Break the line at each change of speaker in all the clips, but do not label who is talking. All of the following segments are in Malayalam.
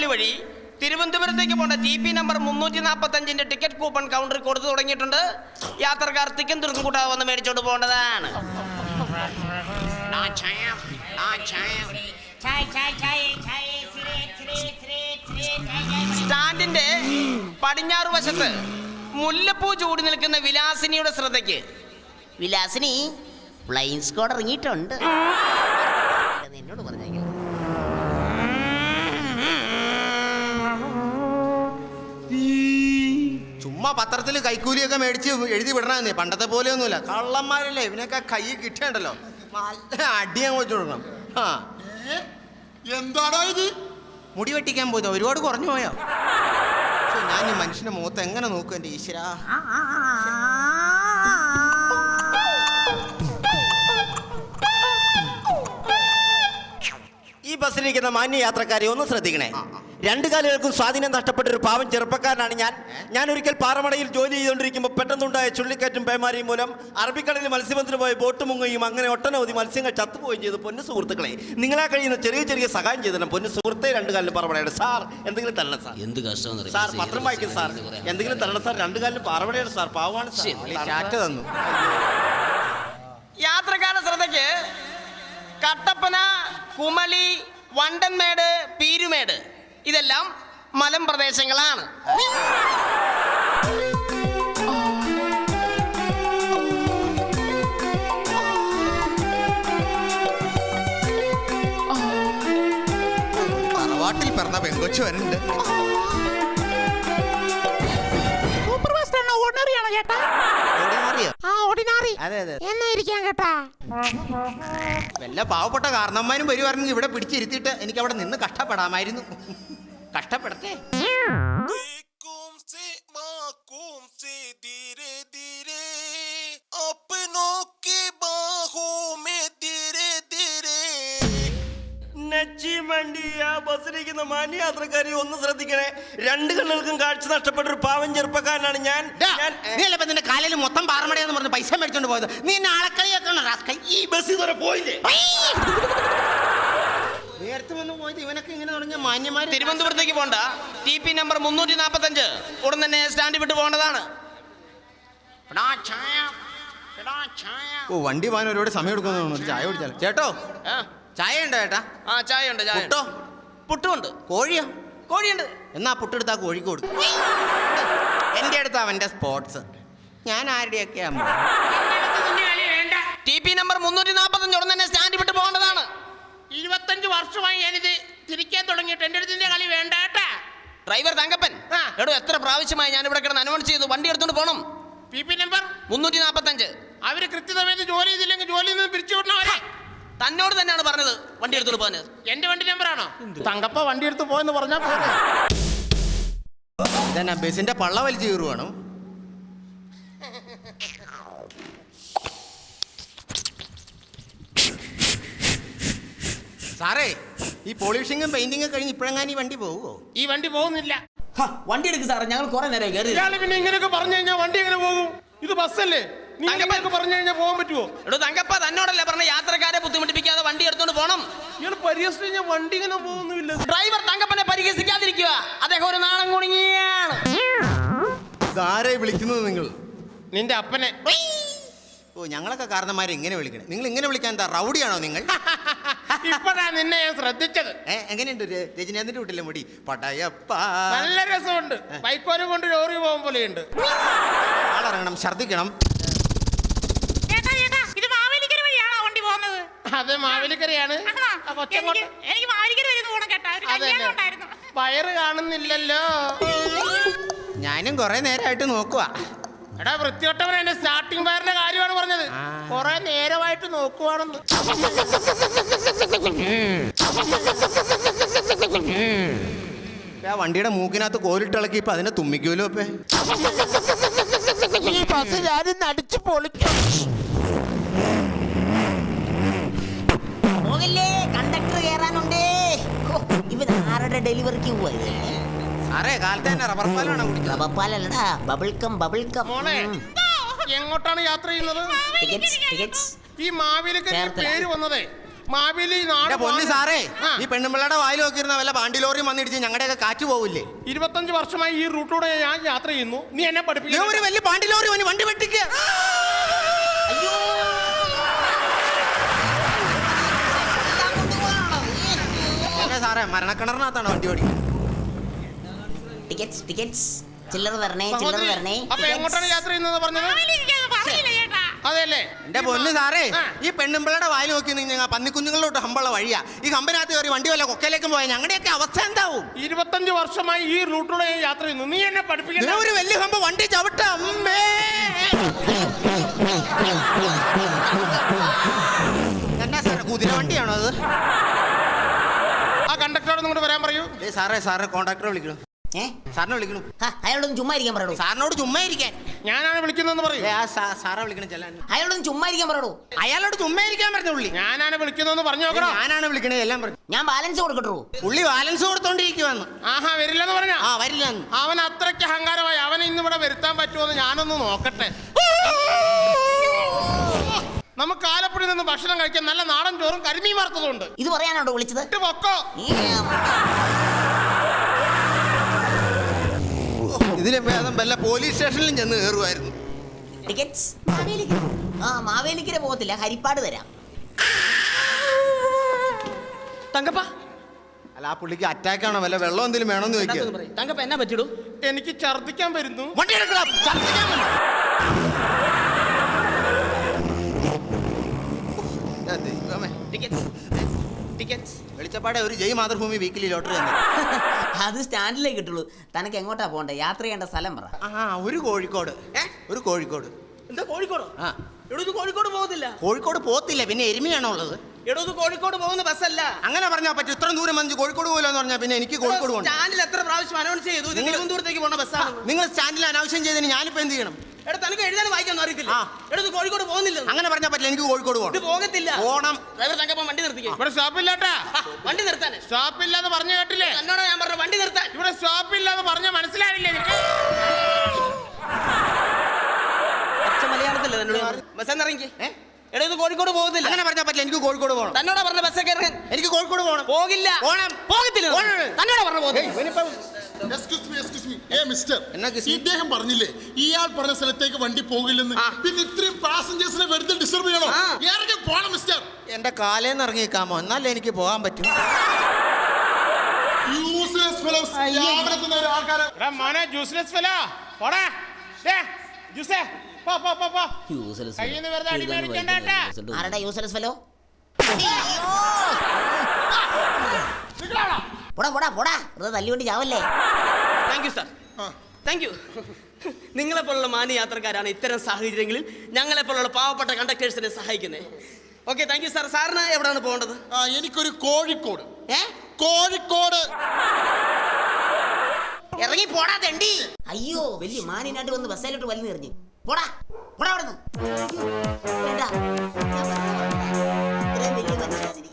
കരുനാഗപ്പള്ളി വഴി തിരുവനന്തപുരത്തേക്ക് പോണ്ട ടി പി നമ്പർ മുന്നൂറ്റി നാൽപ്പത്തി അഞ്ചിന്റെ ടിക്കറ്റ് കൂപ്പൺ കൗണ്ടറിൽ കൊടുത്തു തുടങ്ങിയിട്ടുണ്ട്. യാത്രക്കാർ തിക്കും തിരുക്കും കൂട്ടാതെ വന്ന് മേടിച്ചോണ്ട് പോകേണ്ടതാണ്. സ്റ്റാൻഡിന്റെ പടിഞ്ഞാറ് വശത്ത് മുല്ലപ്പൂ ചൂടി നിൽക്കുന്ന വിലാസിനിയുടെ ശ്രദ്ധയ്ക്ക്. വിലാസിനി ഫ്ലൈൻ സ്ക്വാഡ് ഇറങ്ങിയിട്ടുണ്ട്.
ചുമ്മാ പത്രത്തിൽ കൈക്കൂലിയൊക്കെ മേടിച്ച് എഴുതി വിടണമെന്നേ പണ്ടത്തെ പോലെയൊന്നുമില്ല. കള്ളന്മാരല്ലേ ഇവനൊക്കെ കൈ കിട്ടിയണ്ടല്ലോ നല്ല അടി അങ്ങ് വെച്ചു കൊടുക്കണം. ആ.
എന്താണോ ഇത്?
മുടി വെട്ടിക്കാൻ പോയത്. ഒരുപാട് കുറഞ്ഞു പോയോ? ഞാൻ ഈ മനുഷ്യന്റെ മുഖത്ത് എങ്ങനെ നോക്കും എന്റെ ഈശ്വര?
ഈ ബസ്സിലിരിക്കുന്ന മാന്യ യാത്രക്കാരെ ഒന്ന് ശ്രദ്ധിക്കണേ. രണ്ടു കാലുകൾക്കും സ്വാധീനം നഷ്ടപ്പെട്ട ഒരു പാവം ചെറുപ്പക്കാരനാണ് ഞാൻ. ഞാൻ ഒരിക്കൽ പാറമടയിൽ ജോലി ചെയ്തുകൊണ്ടിരിക്കുമ്പോൾ പെട്ടെന്നുണ്ടായ ചുള്ളിക്കാറ്റും പേമാരിയും മൂലം അറബിക്കടലിൽ മത്സ്യബന്ധന പോയ ബോട്ട് മുങ്ങുകയും അങ്ങനെ ഒട്ടനവധി മത്സ്യങ്ങൾ ചത്തുപോവുകയും ചെയ്തു. പൊന്നു സുഹൃത്തുക്കളെ നിങ്ങളാ കഴിയുന്ന ചെറിയ ചെറിയ സഹായം ചെയ്തു പൊന്നു സുഹൃത്തെ രണ്ട് കാലിലും പാറമടയുടെ സാർ എന്തെങ്കിലും തരണം സാർ.
എന്ത് കഷ്ടം
സാർ പത്രം വായിക്കും സാർ. എന്തെങ്കിലും തരണം സാർ. രണ്ട് കാലിലും പാറമടയുടെ സാർ. പാവമാണ് സാർ?
ചാറ്റ് തന്നു.
യാത്രക്കാരുടെ ശ്രദ്ധയ്ക്ക് കട്ടപ്പന കുമളി വണ്ടൻമേട് പീരുമേട്. ഇതെല്ലാം മലം പ്രദേശങ്ങളാണ്.
തറവാട്ടിൽ പിറന്ന പെങ്കൊച്ചു വരുന്നുണ്ട്.
സൂപ്പർ ഫാസ്റ്റ് ആണോ ഓർഡിനറി ആണോ ചേട്ടാ. ഓർഡിനറി
അതെ അതെ
എന്നാ ഇരിക്കാൻ കേട്ടാ
വല്ല പാവപ്പെട്ട കാരണന്മാരും വരുവായിരുന്നെങ്കിൽ ഇവിടെ പിടിച്ചിരുത്തിയിട്ട് എനിക്ക് അവിടെ നിന്ന് കഷ്ടപ്പെടാമായിരുന്നു കഷ്ടപ്പെടട്ടെ
देखूं से माकूम से धीरे धीरे अपनों की बाहों में
ബസ്സിലിരിക്കുന്ന മാന്യ യാത്രക്കാരെ ഒന്ന് ശ്രദ്ധിക്കണേ. രണ്ട് കണ്ണുകൾക്കും കാഴ്ച നഷ്ടപ്പെട്ട ഒരു പാവം ചെറുപ്പക്കാരനാണ് ഞാൻ. ഞാൻ
നീ അല്ലപ്പോ നിന്റെ കാലിൽ മൊത്തം പാറമടയെന്ന് പറഞ്ഞ് പൈസ മേടിച്ചോണ്ട് പോയത്? നീ എന്നെ ആളക്കളിയൊക്കെ
ഈ ബസ് ഇതുവരെ പോയില്ലേ?
നേരത്തെ വന്ന് പോയത് ഇവനൊക്കെ ഇങ്ങനെ തുടങ്ങിയ മാന്യമാര്
തിരുവനന്തപുരത്തേക്ക് പോണ്ട. ടി പി നമ്പർ മുന്നൂറ്റി നാപ്പത്തഞ്ച് ഉടൻ തന്നെ സ്റ്റാൻഡ് വിട്ട് പോകേണ്ടതാണ്.
ഓ വണ്ടി പോകാൻ ഒരുപാട് സമയം എടുക്കുന്നു ചായ കുടിച്ചാൽ ചേട്ടോ?
ആ,
ചായ ഉണ്ടോ ചേട്ടാ
ആ ചായ ഉണ്ട് ചായ ഉണ്ട്.
പുട്ടോ?
പുട്ടുമുണ്ട്.
കോഴിയോ?
കോഴിയുണ്ട്.
എന്നാ പുട്ടെടുത്താ കോഴിക്ക് കൊടുക്കും. എന്റെ അടുത്ത് അവന്റെ സ്പോർട്സ് ഞാൻ ആരുടെയൊക്കെ അമ്മ
ടി പി നമ്പർ മുന്നൂറ്റി നാൽപ്പത്തഞ്ച് ഉടൻ തന്നെ സ്റ്റാൻഡ് വിട്ട് പോകേണ്ടതാണ്.
ഇരുപത്തഞ്ച് വർഷമായി ഞാനിത് തിരിക്കാൻ തുടങ്ങിയിട്ട് എന്റെ അടുത്തിന്റെ കളി വേണ്ട കേട്ടാ
ഡ്രൈവർ തങ്കപ്പൻ.
ആ.
എടോ എത്ര പ്രാവശ്യമായി ഞാൻ ഇവിടെ കിടന്ന് അനുവദിച്ച് ചെയ്തു. വണ്ടി എടുത്തുകൊണ്ട് പോകണം
പി പി നമ്പർ
മുന്നൂറ്റി നാൽപ്പത്തഞ്ച്
അവർ കൃത്യസമയത്ത് ജോലി ചെയ്തില്ലെങ്കിൽ ജോലിയിൽ നിന്ന് പിരിച്ചു വിടണവരെ
തന്നോട് തന്നെയാണ് പറഞ്ഞത് വണ്ടി എടുത്തോണ്ട് പോകാൻ
എന്റെ വണ്ടി നമ്പർ ആണോ തങ്കപ്പ വണ്ടി എടുത്ത് പോയെന്ന് പറഞ്ഞാ പോരെ.
ഇതന്നെ ബസ്സിന്റെ പള്ള വലിച്ചു കീറുവാണ്. സാറേ ഈ പോളിഷിങ്ങും പെയിന്റിങ്ങും കഴിഞ്ഞ് ഇപ്പോഴെങ്ങാനും ഈ വണ്ടി പോവുമോ
ഈ വണ്ടി പോകുന്നില്ല.
വണ്ടി എടുക്കും സാറേ ഞങ്ങൾ കുറെ നേരം കയറി
ഇയാൾ പിന്നെ ഇങ്ങനെയൊക്കെ പറഞ്ഞു കഴിഞ്ഞാൽ വണ്ടി എങ്ങനെ പോകും? ഇത് ബസ്സല്ലേ? ഇങ്ങനെയൊക്കെ പറഞ്ഞു കഴിഞ്ഞാൽ പോകാൻ പറ്റുമോ
എടോ തങ്കപ്പ തന്നോടല്ലേ പറഞ്ഞ യാത്രക്കാരെ ബുദ്ധിമുട്ടിപ്പിക്കാതെ വണ്ടി എടുത്തോണ്ട് പോകണം
ഇയാൾ പരിഹസിച്ച് കഴിഞ്ഞാൽ വണ്ടി ഇങ്ങനെ പോകുന്നില്ല.
ഡ്രൈവർ തങ്കപ്പനെ പരിഹസിക്കാതിരിക്കുക. അദ്ദേഹം ഒരു നാണം കുണുങ്ങിയാണ്
ഇതാരെ വിളിക്കുന്നത് നിങ്ങൾ?
നിന്റെ അപ്പനെ.
ഓ ഞങ്ങളൊക്കെ കാരണന്മാരെ ഇങ്ങനെ വിളിക്കണേ. നിങ്ങൾ ഇങ്ങനെ വിളിക്കാൻ എന്താ റൗഡിയാണോ നിങ്ങൾ?
ഇപ്പഴാ നിന്നെ ഞാൻ ശ്രദ്ധിച്ചത്.
ഏ എങ്ങനെയുണ്ട് രജനീകാന്തിന്റെ വീട്ടിലെ മുടി. പടയപ്പ.
നല്ല രസമുണ്ട്. ബൈക്കോരും കൊണ്ട് ലോറി പോകും പോലെയുണ്ട്.
ആളിറങ്ങണം ഛർദിക്കണം
ചേട്ടാ ചേട്ടാ ഇത് മാവേലിക്കര വഴിയാണോ വണ്ടി പോകുന്നത്
അത് മാവേലിക്കരയാണ്
എനിക്ക് എനിക്ക് മാവേലിക്കര വരെ ഒന്ന് പോകണം കേട്ടാ. ഒരു കല്യാണം ഉണ്ടായിരുന്നു.
വയറ് കാണുന്നില്ലല്ലോ.
ഞാനും കുറെ നേരമായിട്ട് നോക്കുക
എടാ വൃത്തിയോട്ടവൻ എന്റെ സ്റ്റാർട്ടിംഗ് വയറിന്റെ കാര്യമാണ് പറഞ്ഞത്. കുറെ നേരമായിട്ട് നോക്കുവാണെന്ന്.
ആ വണ്ടിയുടെ മൂക്കിനകത്ത് കോലിട്ടിളക്കി ഇപ്പൊ അതിനെ തുമ്മിക്കൂലോ ഇപ്പൊ.
ഈ ബസ് ഞാനിന്ന് അടിച്ചു പൊളിക്കും.
ഡെലിവറിക്ക് പോവാ ഇത്
സാറേ കാലത്ത് തന്നെ റബ്ബർ പാലാണ് കുടിക്കുന്നത്.
റബപ്പാലല്ലടാ ബബിൾ കം ബബിൾ കം
മോളെ എങ്ങോട്ടാണ് യാത്ര ചെയ്യുന്നത്?
Tickets tickets.
ഈ
ചേർത്തല.
പേര് വന്നതേ. മാവേലി നാട്
എന്റെ പൊന്നു സാറേ ഈ പെണ്ണുമ്പിള്ളയുടെ വായിൽ നോക്കിയിരുന്ന വല്ല പാണ്ടി ലോറിയും വന്നിടിച്ച് ഞങ്ങളുടെയൊക്കെ കാറ്റ് പോവില്ലേ?
ഇരുപത്തഞ്ച് വർഷമായി ഈ റൂട്ടിലൂടെ ഞാൻ യാത്ര ചെയ്യുന്നു. നീ എന്നെ പഠിപ്പിക്കും
ഒരു വലിയ പാണ്ടി ലോറി വണ്ടി വെട്ടിക്കുക സാറേ മരണക്കിണറിനകത്താണ് വണ്ടി ഓടി
ടിക്കറ്റ്സ് ടിക്കറ്റ്സ് ചില്ലറ വരണേ ചില്ലറ വരണേ
അപ്പൊ എങ്ങോട്ടാണ് യാത്ര ചെയ്യുന്നത് പറഞ്ഞത്? അതെല്ലേ
എന്റെ പൊന്ന് സാറേ. ഈ പെണ്ണുമ്പിള്ളയുടെ വായിൽ നോക്കി ഞങ്ങൾ പന്നിക്കുഞ്ഞുങ്ങളിലോട്ട് ഹമ്പുള്ള വഴിയാ. ഈ കമ്പനകത്ത് കയറി വണ്ടി വല്ല കൊക്കയിലേക്കും പോയാൽ ഞങ്ങളുടെയൊക്കെ അവസ്ഥ എന്താവും?
ഇരുപത്തഞ്ച് വർഷമായി ഈ റൂട്ടിലൂടെ ഞാൻ യാത്ര ചെയ്യുന്നു. നീ എന്നെ പഠിപ്പിക്കുന്ന
ഒരു വലിയ ഹമ്പ് വണ്ടി ചവിട്ട അമ്മേ. സാറേ സാറേ കോൺട്രാക്ടറെ വിളിക്കണം?
ഏ?
സാറിനെ വിളിക്കണം?
ആ, അയാളോടൊന്ന് ചുമ്മാ ഇരിക്കാൻ പറയൂ
സാറിനോട് ചുമ്മാ ഇരിക്കാൻ.
ഞാനാണ് വിളിക്കുന്നതെന്ന് പറയൂ.
ഏ, ആ സാ- സാറെ വിളിക്കണം ചെല്ലാൻ.
അയാളോടൊന്ന് ചുമ്മാ ഇരിക്കാൻ പറയൂ
അയാളോട് ചുമ്മാ ഇരിക്കാൻ പറഞ്ഞു പുള്ളി.
ഞാനാണ് വിളിക്കുന്നതെന്ന് പറഞ്ഞു നോക്കണോ?
ഞാനാണ് വിളിക്കണേ എല്ലാം പറഞ്ഞു
ഞാൻ ബാലൻസ് കൊടുക്കട്ടു.
പുള്ളി ബാലൻസ് കൊടുത്തോണ്ടിരിക്കുവന്ന്.
ആഹാ വരില്ലെന്ന് പറഞ്ഞ?
ആ വരില്ല
അവൻ അത്രയ്ക്ക് അഹങ്കാരമായി. അവനെ ഇന്നിവിടെ വരുത്താൻ പറ്റുമോ ഞാനൊന്ന് നോക്കട്ടെ. നമുക്ക് ആലപ്പുഴയിൽ നിന്ന് ഭക്ഷണം കഴിക്കാൻ നല്ല നാടൻ ചോറും കരിമീൻ വറുത്തതുണ്ട്
ഇത് പറയാനാണോ വിളിച്ചത്?
ഇട്ട് പൊക്കോ.
ഈ,
ഇതിലെ ഭേദം വല്ല പോലീസ് സ്റ്റേഷനിലും ചെന്ന് കയറുമായിരുന്നു
ടിക്കറ്റ്സ്? മാവേലിക്കര ആ മാവേലിക്കര പോകത്തില്ല. ഹരിപ്പാട് തരാം
തങ്കപ്പ.
അല്ല ആ പുള്ളിക്ക് അറ്റാക്ക് ആണോ? വല്ല വെള്ളം എന്തെങ്കിലും വേണമെന്ന് ചോദിക്കുക
തങ്കപ്പ എന്നാ പറ്റിടും?
എനിക്ക് ഛർദിക്കാൻ വരുന്നു.
വണ്ടി എടുക്കണം ഛർദ്ദിക്കാൻ വന്നു. ആ,
ടിക്കറ്റ്സ്. ടിക്കറ്റ്സ്
വെളിച്ചപ്പാടെ ഒരു ജയ് മാതൃഭൂമി വീക്കിലി ലോട്ടറി തന്നെ.
അത് സ്റ്റാൻഡിലേക്ക് കിട്ടുള്ളൂ. തനക്ക് എങ്ങോട്ടാ പോണ്ടേ? യാത്ര ചെയ്യേണ്ട സ്ഥലം പറ.
ആ ഒരു കോഴിക്കോട്.
ഏ?
ഒരു കോഴിക്കോട്.
എന്താ കോഴിക്കോട്?
ആ.
എടോ ഇത് കോഴിക്കോട് പോകുന്നില്ല
കോഴിക്കോട് പോത്തില്ല പിന്നെ എരുമയാണോ ഉള്ളത്?
എടോ ഇത് കോഴിക്കോട് പോകുന്ന ബസ്സല്ല.
അങ്ങനെ പറഞ്ഞാൽ പറ്റും. ഇത്ര ദൂരം വന്ന് കോഴിക്കോട് പോലെന്ന് പറഞ്ഞാൽ പിന്നെ എനിക്ക് കോഴിക്കോട് പോകണം
സ്റ്റാൻഡിൽ എത്ര പ്രാവശ്യം അനൗൺസ് ചെയ്തു?
നിങ്ങൾ-
ദൂരത്തേക്ക് പോകുന്ന ബസ്സാണ്
നിങ്ങൾ സ്റ്റാൻഡിൽ അനൗൺസ് ചെയ്തതിന് ഞാനിപ്പോ എന്ത് ചെയ്യണം?
എടാ തനിക്ക് എഴുതാനും വായിക്കാൻ അറിയത്തില്ല. എടുത്ത് ഇത് കോഴിക്കോട് പോകുന്നില്ല.
അങ്ങനെ പറഞ്ഞാൽ പറ്റില്ല എനിക്ക് കോഴിക്കോട്
ഇത്
പോകണം
പോകത്തില്ല.
പോണം.
ഡ്രൈവർ തങ്കപ്പ വണ്ടി നിർത്തിക്കേ.
ഇവിടെ സ്റ്റോപ്പില്ലാട്ടാ.
വണ്ടി നിർത്താൻ.
സ്റ്റോപ്പില്ലാന്ന് പറഞ്ഞു കേട്ടില്ലേ?
എന്നോട് ഞാൻ പറഞ്ഞു വണ്ടി നിർത്താൻ.
ഇവിടെ സ്റ്റോപ്പില്ലാന്ന് പറഞ്ഞ മനസ്സിലായില്ലേ എനിക്ക്
അച്ഛൻ മലയാളത്തില്ല എന്നോട് ബസ് എന്നിറങ്ങി എടോ ഇത് കോഴിക്കോട് പോകുന്നില്ല
അങ്ങനെ പറഞ്ഞാ പറ്റില്ല എനിക്ക് കോഴിക്കോട് പോകണം
തന്നോടാ പറഞ്ഞ ബസ്സൊക്കെ കയറാൻ
എനിക്ക് കോഴിക്കോട് പോകണം
പോകില്ല.
പോകണം
പോകത്തില്ല. തന്നോടാ പറഞ്ഞു പോകുന്നില്ല
എക്സ്ക്യൂസ് മീ എക്സ്ക്യൂസ് മീ ഏ മിസ്റ്റർ
എന്നാ
ഇദ്ദേഹം പറഞ്ഞില്ലേ ഇയാൾ പറഞ്ഞ സ്ഥലത്തേക്ക് വണ്ടി പോകില്ലെന്ന്.
ആ.
പിന്നെ ഇത്രയും പാസഞ്ചേഴ്സിനെ വെറുതെ ഡിസ്റ്റർബ് ചെയ്യണോ?
ആ.
ഇറങ്ങി പോണം മിസ്റ്റർ
എന്റെ കാലേന്ന് ഇറങ്ങിക്കാമോ എന്നാലേ എനിക്ക് പോകാൻ പറ്റും.
യൂസ്ലെസ് ഫെലോസ് രാവിലെ തന്നെ ഒരു ആൾക്കാരെ
എടാ മോനെ ജ്യൂസ്ലെസ് ഫെലോ പോടാ. ദേ, ജ്യൂസേ പോ പോ പോ പോ. വെറുതെ അടി
ഇതാണ്
മേടിക്കണ്ട കേട്ടാ.
വൈകുന്നത്. ആരുടെ യൂസലസ് ഫെലോ പോടാ പോടാ പോടാ. വെറുതെ തല്ലുകൊണ്ട് ചാവല്ലേ?
Thank you sir thank you നിങ്ങളെ പോലുള്ള മാന്യ യാത്രക്കാരാണ് ഇത്തരം സാഹചര്യങ്ങളിൽ ഞങ്ങളെ പോലുള്ള പാവപ്പെട്ട കണ്ടക്ടേഴ്സിനെ സഹായിക്കുന്നത് ഓക്കെ താങ്ക് യു സാർ സാറിന് എവിടെയാണ് പോകേണ്ടത്?
ആ, എനിക്കൊരു കോഴിക്കോട്.
ഏ?
കോഴിക്കോട്.
ഇറങ്ങി പോടാ തണ്ടി.
അയ്യോ വലിയ മാനിനായിട്ട് വന്ന് ബസ്സിലോട്ട് വലിഞ്ഞു എറിഞ്ഞു. പോടാ പോടാ അവിടുന്ന്. അയ്യോ,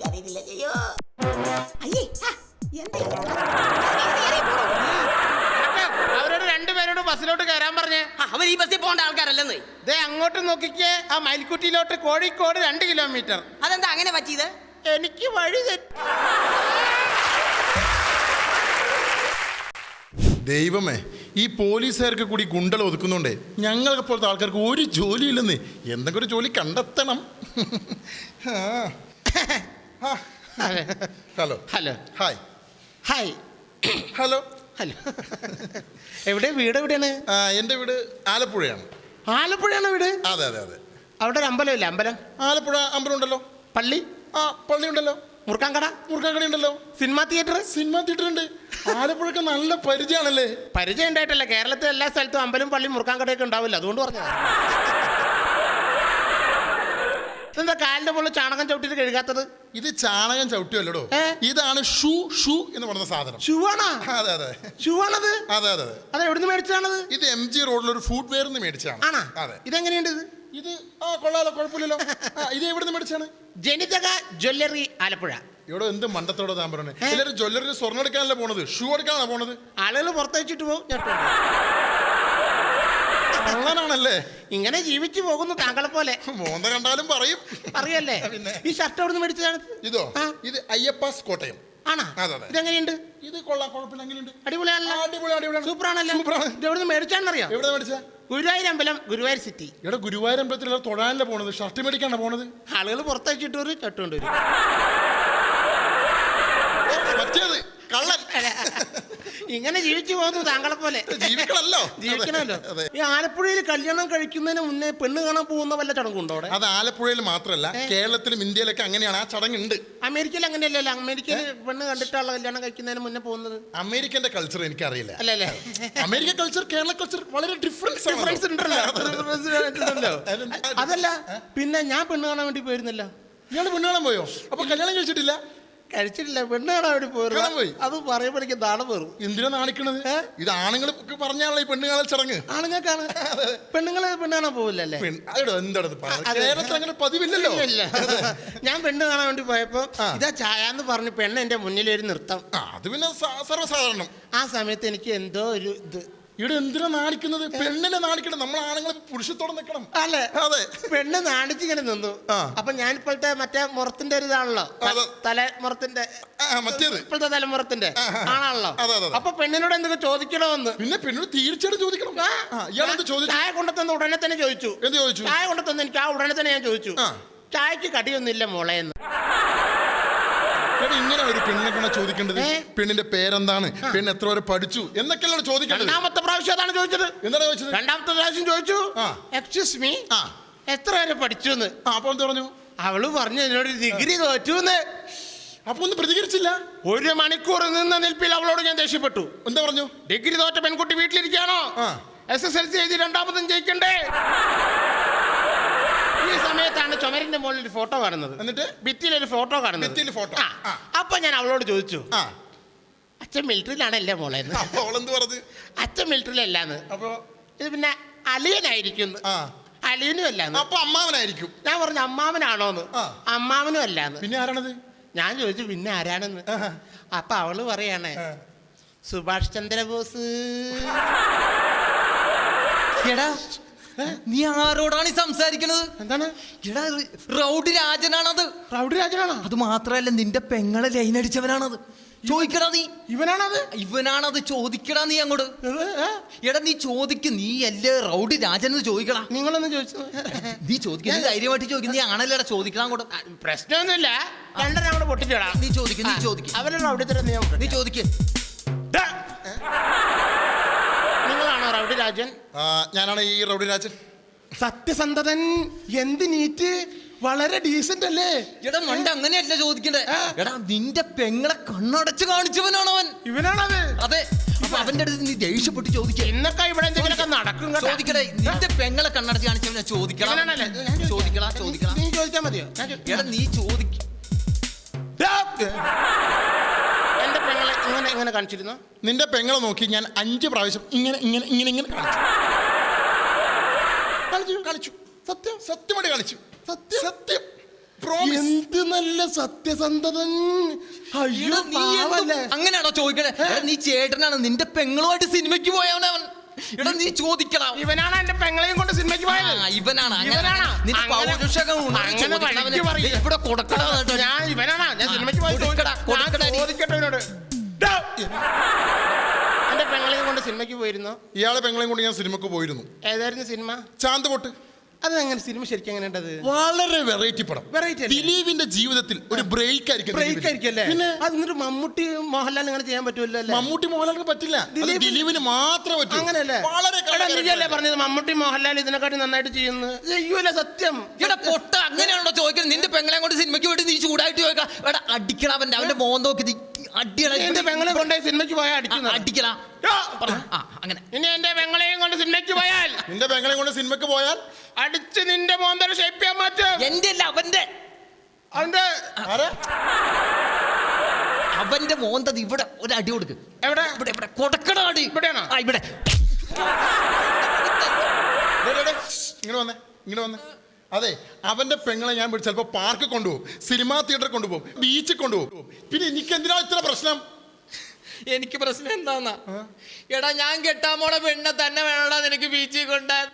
അറിയില്ല ഞാൻ
അവർ ഈ ബസ്സിൽ പോകേണ്ട ആൾക്കാരല്ലെന്ന്?
ദേ അങ്ങോട്ട് നോക്കിക്കേ. ആ മയിൽക്കുട്ടിയിലോട്ട് കോഴിക്കോട് രണ്ട് കിലോമീറ്റർ.
അതെന്താ അങ്ങനെ പറ്റിയത്?
എനിക്ക് വഴി തെറ്റി
ദൈവമേ ഈ പോലീസുകാർക്ക് കൂടി ഗുണ്ടൽ ഒതുക്കുന്നുണ്ടേ. ഞങ്ങൾക്ക് പോലത്തെ ആൾക്കാർക്ക് ഒരു ജോലിയില്ലെന്ന്. എന്തെങ്കിലും ഒരു ജോലി കണ്ടെത്തണം. Hello.
Hello.
Hi.
Hi.
Hello.
Hello എവിടെ? വീട് എവിടെയാണ്?
ആ, എന്റെ വീട് ആലപ്പുഴയാണ്.
ആലപ്പുഴയാണ് വീട്?
അതെ അതെ അതെ.
അവിടെ ഒരു അമ്പലമില്ല അമ്പലം?
ആലപ്പുഴ അമ്പലം ഉണ്ടല്ലോ.
പള്ളി?
ആ പള്ളി ഉണ്ടല്ലോ.
മുറുക്കാങ്കട
മുറുക്കാൻകട ഉണ്ടല്ലോ.
Cinema theatre?
സിനിമാ തിയേറ്റർ ഉണ്ട്. ആലപ്പുഴക്ക് നല്ല പരിചയമാണല്ലേ?
പരിചയം ഉണ്ടായിട്ടല്ല. കേരളത്തിലെ എല്ലാ സ്ഥലത്തും അമ്പലം പള്ളി മുറുക്കാങ്കടയൊക്കെ ഉണ്ടാവില്ല. അതുകൊണ്ട് പറഞ്ഞതാ. എന്താ കാലിന്റെ മുകളിൽ ചാണകം ചവിട്ടിട്ട് കഴുകാത്തത്?
ഇത് ചാണകം ചവിട്ടിയല്ലോ ഇതാണ് ഷൂ ഷൂ എന്ന് പറയുന്ന സാധനം.
ഷൂ ആണോ
അതെ അതെ.
ഷൂ ആണത്
അതെ അതെ. അതെ
എവിടുന്ന് മേടിച്ചതാണത്?
ഇത് എം ജി റോഡിൽ ഒരു ഫുഡ് വെയർ നിന്ന് മേടിച്ചാണ്
ആണോ?
അതെ.
ഇതെങ്ങനെയുണ്ട് ഇത്?
ഇത് ആ കൊള്ളാലോ കുഴപ്പമില്ലല്ലോ. ഇത് എവിടുന്ന് മേടിച്ചാണ്
ജനിതക ജ്വല്ലറി ആലപ്പുഴ.
ഇവിടെ എന്ത് മണ്ടത്തോടെ താൻ പറഞ്ഞു എല്ലാവരും ജ്വല്ലറി സ്വർണം എടുക്കാനല്ലേ പോണത്? ഷൂ എടുക്കാനാണ് പോണത്?
ആളുകൾ പുറത്തേച്ചിട്ട് പോകും
കള്ളനാണല്ലേ?
ഇങ്ങനെ ജീവിച്ചു പോകുന്നു താങ്കളെ പോലെ
മോന്ത കണ്ടാലും പറയും.
അറിയല്ലേ
പിന്നെ?
ഈ ഷർട്ട് അവിടെ നിന്ന് മേടിച്ചതാണ്?
ഇതോ?
ആ.
ഇത് അയ്യപ്പാസ് കോട്ടയം.
ആണാ?
അതെ, അതെ.
ഇതെങ്ങനെയുണ്ട്?
ഇത് കൊള്ളാം കുഴപ്പമില്ല എങ്ങനെയുണ്ട്?
അടിപൊളിയാണല്ലോ.
അടിപൊളി അടിപൊളിയാണ്.
സൂപ്പറാണല്ലോ.
സൂപ്പറാണ്.
ഇത് എവിടെ നിന്ന് മേടിച്ചാണെന്നറിയോ?
എവിടെ മേടിച്ച?
ഗുരുവായൂർ അമ്പലം ഗുരുവായൂർ സിറ്റി.
ഇവിടെ ഗുരുവായൂർ തൊഴാനല്ലേ പോണത്? ഷർട്ട് മേടിക്കാണ് പോണത്?
ആളുകൾ പുറത്തയച്ചിട്ട് ഒരു ഷർട്ട് കൊണ്ടുവരും.
മറ്റേത്. കള്ളൻ.
ഇങ്ങനെ ജീവിച്ചു പോകുന്നു താങ്കളെ പോലെ
ജീവിക്കണല്ലോ
ജീവിക്കണമല്ലോ.
അതെ.
ഈ ആലപ്പുഴയിൽ കല്യാണം കഴിക്കുന്നതിന് മുന്നേ പെണ്ണ് കാണാൻ പോകുന്ന വല്ല ചടങ്ങുണ്ടോ അവിടെ?
അത് ആലപ്പുഴയിൽ മാത്രമല്ല കേരളത്തിലും ഇന്ത്യയിലൊക്കെ അങ്ങനെയാണ്. ആ ചടങ്ങുണ്ട്.
അമേരിക്കയിൽ അങ്ങനെയല്ലല്ലോ. അമേരിക്കയിൽ പെണ്ണ് കണ്ടിട്ടുള്ള കല്യാണം കഴിക്കുന്നതിന് മുന്നേ പോകുന്നത്.
അമേരിക്കന്റെ കൾച്ചർ എനിക്കറിയില്ല.
അല്ലല്ലേ?
അമേരിക്ക കൾച്ചർ കേരള കൾച്ചർ വളരെ ഡിഫറൻസ്
ഡിഫറൻസ് ഉണ്ടല്ലോ. അതല്ല പിന്നെ ഞാൻ പെണ്ണ് കാണാൻ വേണ്ടി പോയിരുന്നില്ല.
ഇയാൾ പെണ്ണുകാണാൻ പോയോ? അപ്പൊ കല്യാണം കഴിച്ചിട്ടില്ല?
കഴിച്ചിട്ടില്ല. പെണ്ണ് അവിടെ വേണ്ടി
കാണാൻ പോയി?
അത് പറയുമ്പോൾ എനിക്ക് പേറും
എന്തിനാ നാണിക്കണത്? ഇത് ആണുങ്ങൾ പറഞ്ഞാണല്ലോ ഈ പെണ്ണുകാണൽ ചടങ്ങ്.
ആണുങ്ങൾക്കാണ്. പെണ്ണുങ്ങൾ പെണ്ണാണോ പോവില്ലല്ലേ?
കേരളത്തിൽ അങ്ങനെ പതിവില്ലല്ലോ.
ഞാൻ പെണ്ണ് കാണാൻ വേണ്ടി പോയപ്പോ. ഇതാ ചായ എന്ന് പറഞ്ഞു പെണ്ണ് എന്റെ മുന്നിൽ ഒരു നൃത്തം
അത് പിന്നെ സർവസാധാരണം.
ആ സമയത്ത് എനിക്ക് എന്തോ ഒരു ഇത്.
ഇവിടെ എന്തിനാ നാണിക്കുന്നത്? പെണ്ണിനെ നാണിക്കണം. നമ്മൾ ആണുങ്ങൾ പുരുഷത്തോടെ നിൽക്കണം.
അല്ലെ?
അതെ.
പെണ്ണ് നാണിച്ചിങ്ങനെ നിന്നു.
ആ.
അപ്പൊ ഞാൻ ഇപ്പോഴത്തെ മറ്റേ മുറത്തിന്റെ ഒരു ഇതാണല്ലോ.
തല
തലമുറത്തിന്റെ
മറ്റേത്.
ഇപ്പോഴത്തെ തലമുറത്തിന്റെ. ആണാണല്ലോ. അപ്പൊ പെണ്ണിനോട് എന്തൊക്കെ ചോദിക്കണമെന്ന്?
പിന്നെ പെണ്ണിനോട് തീർച്ചയായിട്ടും ചോദിക്കണം.
ചായ കൊണ്ടുത്തന്ന് ഉടനെ തന്നെ ചോദിച്ചു.
എന്ത് ചോദിച്ചു?
ചായ കൊണ്ടുത്തന്ന് എനിക്ക് ആ ഉടനെ തന്നെ ഞാൻ ചോദിച്ചു. ചായക്ക് കടിയൊന്നുമില്ല മോളെ എന്ന്.
എടാ, ഇങ്ങനെ ഒരു പെണ്ണിനെ കൊണ്ടാ ചോദിക്കേണ്ടത് പെണ്ണിന്റെ പേരെന്താണ്? പെണ്ണ് എത്ര വരെ പഠിച്ചു? എന്നൊക്കെയല്ലോ ചോദിക്കേണ്ടത്?
രണ്ടാമത്തെ പ്രാവശ്യം അതാണ് ചോദിച്ചത്.
എന്താണ് ചോദിച്ചത്?
രണ്ടാമത്തെ പ്രാവശ്യം ചോദിച്ചു. എക്സ്ക്യൂസ് മീ
ആ.
എത്ര വരെ പഠിച്ചു എന്ന്
അപ്പോൾ പറഞ്ഞു?
അവൾ പറഞ്ഞു എന്നോട് ഡിഗ്രി തോറ്റു എന്ന്
അപ്പൊ ഒന്നും പ്രതികരിച്ചില്ല.
ഒരു മണിക്കൂർ നിന്ന നിൽപ്പിൽ അവളോട് ഞാൻ ദേഷ്യപ്പെട്ടു.
എന്താ പറഞ്ഞു?
ഡിഗ്രി തോറ്റ പെൺകുട്ടി
വീട്ടിലിരിക്കാണോ.
എസ് എസ് എൽ സി എഴുതി രണ്ടാമതും ജയിക്കണ്ടേ? ഈ സമയത്താണ് ചുമരിന്റെ മുകളിൽ ഒരു ഫോട്ടോ കാണുന്നത്.
എന്നിട്ട്?
ഭിത്തിയിൽ ഒരു ഫോട്ടോ കാണുന്നത്.
ഭിത്തിയിൽ photo.
ആ.
ആ.
അപ്പൊ ഞാൻ അവളോട് ചോദിച്ചു
ആ.
അച്ഛൻ മിലിറ്ററിയിലാണല്ലേ മോളെ? എന്ന്.
അപ്പൊ അവളെന്ത് പറഞ്ഞു?
അച്ഛൻ മിലിറ്ററിയിലല്ലാന്ന്.
അപ്പൊ?
ഇത് പിന്നെ അലിയനായിരിക്കും
ആ.
അലിയനും അല്ലാന്ന്.
അപ്പൊ അമ്മാവനായിരിക്കും.
ഞാൻ പറഞ്ഞു അമ്മാവനാണോന്ന്.
ആ.
അമ്മാവനും അല്ലാന്ന്.
പിന്നെ ആരാണത്?
ഞാൻ ചോദിച്ചു പിന്നെ ആരാണെന്ന്?
ആഹാ.
അപ്പൊ അവൾ പറയാണ്
ആ.
സുഭാഷ് ചന്ദ്രബോസ്.
എടാ നീ ആരോടാണ് ഈ സംസാരിക്കണത്?
എന്താണ്?
എടാ റൗഡി രാജനാണത്.
റൗഡി രാജനാണോ?
അത് മാത്രല്ല നിന്റെ പെങ്ങളെ ലൈൻ അടിച്ചവനാണത്. ചോദിക്കടാ നീ.
ഇവനാണത്?
ഇവനാണത്. ചോദിക്കടാ നീ അങ്ങോട്ട്. എടാ നീ ചോദിക്ക്. നീ അല്ലേ റൗഡി രാജൻ എന്ന് ചോദിക്കടാ.
നിങ്ങളൊന്ന് ചോദിച്ചു
നീ ചോദിക്കുന്ന ധൈര്യമായിട്ട് ചോദിക്കും. നീ ആണല്ലേടാ ചോദിക്കണം അങ്ങോട്ട്.
പ്രശ്നമൊന്നുമില്ല. രണ്ടെണ്ണം അങ്ങോട്ട് പൊട്ടിച്ചോടാ.
നീ ചോദിക്കും നീ ചോദിക്കും.
അവരുടെ റൗഡി തരം ഞാൻ
നീ ചോദിക്ക്.
രാജൻ?
ഞാനാണ് ഈ റൗഡി രാജൻ.
സത്യസന്ധതൻ എന്ത് നീറ്റ്? വളരെ ഡീസന്റ് അല്ലേ?
എടാ മണ്ട അങ്ങനെയല്ല ചോദിക്കണ്ടേ. എടാ നിന്റെ പെങ്ങളെ കണ്ണടച്ച് കാണിച്ചവനാണ് അവൻ
ഇവനാണത്.
അതെ അപ്പൊ അവന്റെ അടുത്ത് നീ ദേഷ്യപ്പെട്ട് ചോദിക്കേ.
ഇന്നൊക്കെ ഇവിടെ എന്തെങ്കിലുമൊക്കെ നടക്കും.
ചോദിക്കടേ നിന്റെ പെങ്ങളെ കണ്ണടച്ച് കാണിച്ചവനെ ചോദിക്കണം
ചോദിക്കണം ഞാൻ ചോദിക്കാം.
ചോദിക്കടാ. ചോദിക്കടാ
നീ ചോദിച്ചാ മതിയോ?
എടാ നീ ചോദിക്ക.
ഇങ്ങനെ കാണിച്ചിരുന്നു?
നിന്റെ പെങ്ങളെ നോക്കി ഞാൻ അഞ്ച് പ്രാവശ്യം ഇങ്ങനെ ഇങ്ങനെ ഇങ്ങനെ ഇങ്ങനെ കാണിച്ചു. കളിച്ചു കളിച്ചു. സത്യം? സത്യമായിട്ട് കളിച്ചു. സത്യം? സത്യം.
എന്ത് നല്ല സത്യസന്ധതൻ. അയ്യോ.
അങ്ങനെയാണോ ചോദിക്കണേ? നീ ചേട്ടനാണ്. നിന്റെ പെങ്ങളുമായിട്ട് സിനിമയ്ക്ക് പോയവനവൻ. ഇവിടെ നീ ചോദിക്കണം.
ഇവനാണ് എന്റെ പെങ്ങളെയും കൊണ്ട് സിനിമയ്ക്ക് പോയത്.
ഇവനാണ്? നിന്റെ പൗരുഷകം ഇവിടെ കൊടുക്കടാ കേട്ടോ.
ഞാൻ ഇവനാണ്. ഞാൻ സിനിമയ്ക്ക്
പോയി നീ.
ചോദിക്കട്ടെ ഇവനോട് ദാ. എന്റെ പെങ്ങളെയും കൊണ്ട് സിനിമയ്ക്ക് പോയിരുന്നു.
ഇയാളെ പെങ്ങളെയും കൊണ്ട് ഞാൻ സിനിമക്ക് പോയിരുന്നു.
ഏതായിരുന്നു സിനിമ?
ചാന്ത് പൊട്ട്
അത് അങ്ങനെ സിനിമ ശരിക്കും അങ്ങനെ ഉണ്ടത്
വളരെ വെറൈറ്റി പടം.
വെറൈറ്റി അല്ലേ?
ദിലീപിന്റെ ജീവിതത്തിൽ ഒരു ബ്രേക്ക് ആയിരിക്കും
ബ്രേക്ക്
ദിലീപിന്.
ആയിരിക്കും അല്ലേ?
പിന്നെ
അത് എന്നിട്ട് മമ്മൂട്ടി മോഹൻലാൽ അങ്ങനെ ചെയ്യാൻ പറ്റുമല്ലോ അല്ലേ?
മമ്മൂട്ടി മോഹൻലാലിന് പറ്റില്ല. അത്
ദിലീപ്
ദിലീപിന് മാത്രമേ പറ്റൂ.
അങ്ങനെയല്ലേ?
വളരെ
എടാ. നീയല്ലേ പറഞ്ഞത്? മമ്മൂട്ടി മോഹൻലാൽ ഇതിനെക്കാട്ടി നന്നായിട്ട് ചെയ്യുന്നു അയ്യോല്ല സത്യം.
എടാ പൊട്ട അങ്ങനെയാണോ ചോദിക്കുന്നത് നിന്റെ പെങ്ങളെ കൊണ്ട് സിനിമയ്ക്ക് വേണ്ടി നീ ചൂടായിട്ട് ചോദിക്കാം. എടാ അടിക്കണ അവന്റെ അവന്റെ മോൻ നോക്കി നീ
എന്റെ പെങ്ങളെ കൊണ്ടുപോയി സിനിമയ്ക്ക് പോയാൽ അടിക്കുന്നു
അങ്ങനെ.
ഇനി എന്റെ പെങ്ങളെയും കൊണ്ട് സിനിമയ്ക്ക് പോയാൽ.
നിന്റെ പെങ്ങളെ കൊണ്ട് സിനിമയ്ക്ക് പോയാൽ?
അടിച്ച് നിന്റെ മോന്തര ഷേപ്പ് ചെയ്യാൻ മാറ്റും.
എന്റെ അല്ല അവന്റെ.
അവന്റെ
ആരാ?
അവന്റെ മോന്തത് ഇവിടെ ഒരു അടി കൊടുക്ക്.
എവിടെ?
ഇവിടെ ഇവിടെ. കൊടുക്കണ അടി.
ഇവിടെയാണോ?
ആ ഇവിടെ.
ഇങ്ങോട്ട് വന്നേ ഇങ്ങോട്ട് വന്നേ. അതെ അവന്റെ പെങ്ങളെ ഞാൻ ചിലപ്പോൾ പാർക്ക് കൊണ്ടുപോകും സിനിമാ തിയേറ്റർ കൊണ്ടുപോകും ബീച്ചിൽ കൊണ്ടുപോകും. പിന്നെ എനിക്ക് എന്തിനാ ഇത്ര പ്രശ്നം?
എനിക്ക് പ്രശ്നം എന്താന്നാ? എടാ ഞാൻ കെട്ടാൻ പോണ പെണ്ണെ തന്നെ വേണോടാ നിനക്ക് ബീച്ചിൽ കൊണ്ടാൻ.